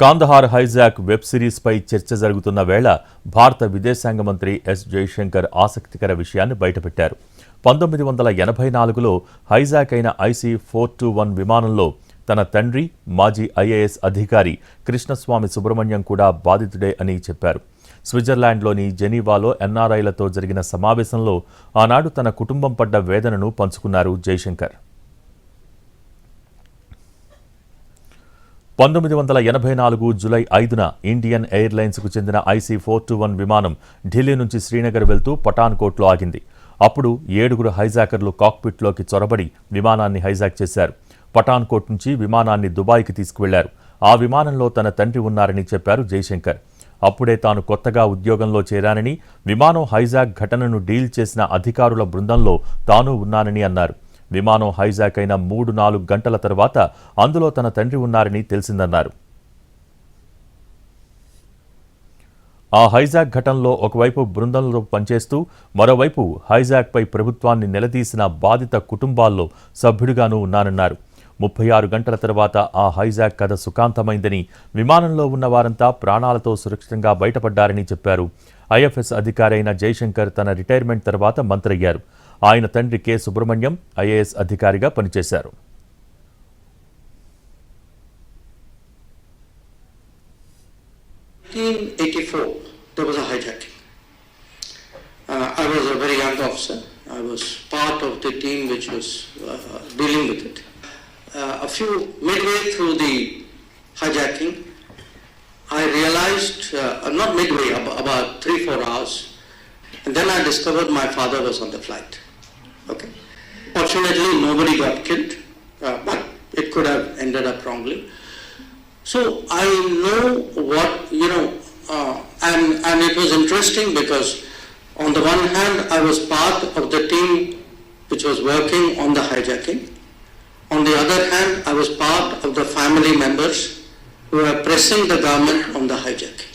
Kandahar hijack web సిరీస్పై చర్చ జరుగుతున్న వేళ భారత విదేశాంగ మంత్రి ఎస్ జైశంకర్ ఆసక్తికర విషయాన్ని బయటపెట్టారు. పంతొమ్మిది వందల ఎనభై నాలుగులో హైజాక్ అయిన ఐసీ ఫోర్ టూ వన్ విమానంలో తన తండ్రి మాజీ ఐఏఎస్ అధికారి కృష్ణస్వామి సుబ్రహ్మణ్యం కూడా బాధితుడే అని చెప్పారు. స్విట్జర్లాండ్లోని జెనీవాలో ఎన్ఆర్ఐలతో జరిగిన సమావేశంలో ఆనాడు తన కుటుంబం పడ్డ వేదనను పంచుకున్నారు జైశంకర్ పంతొమ్మిది వందల ఎనభై నాలుగు జులై ఐదున ఇండియన్ ఎయిర్లైన్స్కు చెందిన ఐసీ ఫోర్ టూ వన్ విమానం ఢిల్లీ నుంచి శ్రీనగర్ వెళ్తూ పఠాన్కోట్లో ఆగింది. అప్పుడు ఏడుగురు హైజాకర్లు కాక్పిట్లోకి చొరబడి విమానాన్ని హైజాక్ చేశారు. పఠాన్కోట్ నుంచి విమానాన్ని దుబాయ్కి తీసుకువెళ్ళారు. ఆ విమానంలో తన తండ్రి ఉన్నారని చెప్పారు జైశంకర్ అప్పుడే తాను కొత్తగా ఉద్యోగంలో చేరానని విమానం హైజాక్ ఘటనను డీల్ చేసిన అధికారుల బృందంలో తాను ఉన్నానని అన్నారు. విమానం హైజాక్ అయిన మూడు నాలుగు గంటల తర్వాత అందులో తన తండ్రి ఉన్నారని తెలిసిందన్నారు. ఆ హైజాక్ ఘటనలో ఒకవైపు బృందంలో పనిచేస్తూ మరోవైపు హైజాక్పై ప్రభుత్వాన్ని నిలదీసిన బాధిత కుటుంబాల్లో సభ్యుడిగానూ ఉన్నానన్నారు. ముప్పై ఆరు గంటల తర్వాత ఆ హైజాక్ కథ సుఖాంతమైందని విమానంలో ఉన్న వారంతా ప్రాణాలతో సురక్షితంగా బయటపడ్డారని చెప్పారు. ఐఎఫ్ఎస్ అధికారి అయిన జైశంకర్ తన రిటైర్మెంట్ తర్వాత మంత్రయ్యారు. ఆయన తండ్రి కె సుబ్రహ్మణ్యం ఐఏఎస్ అధికారిగా పనిచేశారు In 1984, there was a hijacking. Uh, I was a very young officer. I was part of the team which was uh, dealing with it. Uh, a few midway through the hijacking, I realized, uh, not midway, ab- about three, four hours, and then I discovered my father was on the flight. Okay. Fortunately, nobody got killed, uh, but it could have ended up wrongly. So I know what, you know, uh, and, and it was interesting because on the one hand, I was part of the team which was working on the hijacking. On the other hand, I was part of the family members who were pressing the government on the hijacking.